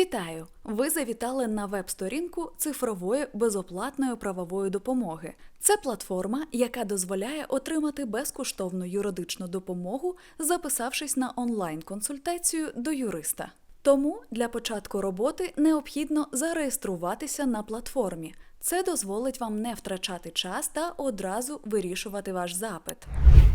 Вітаю! Ви завітали на веб-сторінку цифрової безоплатної правової допомоги. Це платформа, яка дозволяє отримати безкоштовну юридичну допомогу, записавшись на онлайн-консультацію до юриста. Тому для початку роботи необхідно зареєструватися на платформі. Це дозволить вам не втрачати час та одразу вирішувати ваш запит.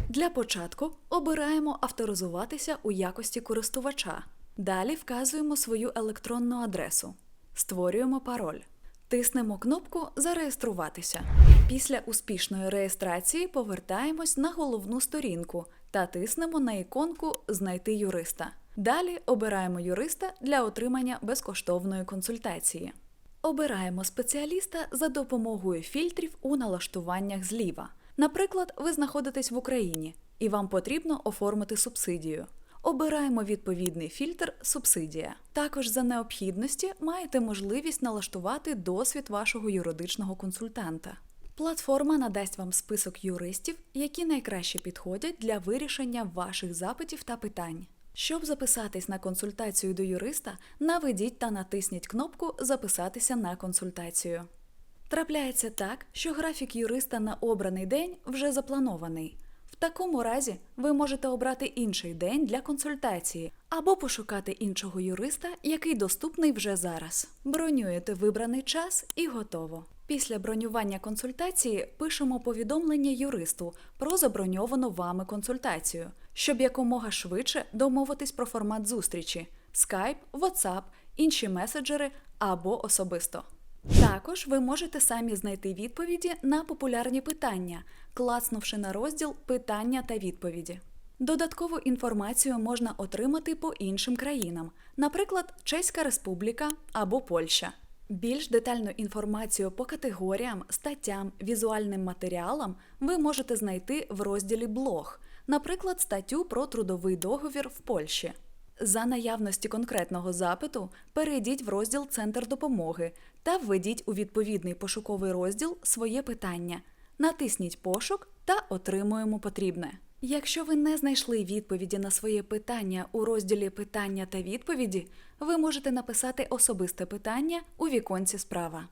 Для початку обираємо авторизуватися у якості користувача. Далі вказуємо свою електронну адресу. Створюємо пароль. Тиснемо кнопку Зареєструватися. Після успішної реєстрації повертаємось на головну сторінку та тиснемо на іконку Знайти юриста. Далі обираємо юриста для отримання безкоштовної консультації. Обираємо спеціаліста за допомогою фільтрів у налаштуваннях зліва. Наприклад, ви знаходитесь в Україні і вам потрібно оформити субсидію. Обираємо відповідний фільтр Субсидія. Також за необхідності маєте можливість налаштувати досвід вашого юридичного консультанта. Платформа надасть вам список юристів, які найкраще підходять для вирішення ваших запитів та питань. Щоб записатись на консультацію до юриста, наведіть та натисніть кнопку Записатися на консультацію. Трапляється так, що графік юриста на обраний день вже запланований. Такому разі ви можете обрати інший день для консультації або пошукати іншого юриста, який доступний вже зараз. Бронюєте вибраний час і готово. Після бронювання консультації пишемо повідомлення юристу про заброньовану вами консультацію, щоб якомога швидше домовитись про формат зустрічі: Skype, WhatsApp, інші меседжери або особисто. Також ви можете самі знайти відповіді на популярні питання, клацнувши на розділ Питання та відповіді. Додаткову інформацію можна отримати по іншим країнам, наприклад, Чеська Республіка або Польща. Більш детальну інформацію по категоріям, статтям, візуальним матеріалам ви можете знайти в розділі Блог, наприклад, статтю про трудовий договір в Польщі. За наявності конкретного запиту перейдіть в розділ Центр допомоги та введіть у відповідний пошуковий розділ своє питання. Натисніть пошук та отримуємо потрібне. Якщо ви не знайшли відповіді на своє питання у розділі Питання та відповіді, ви можете написати особисте питання у віконці справа.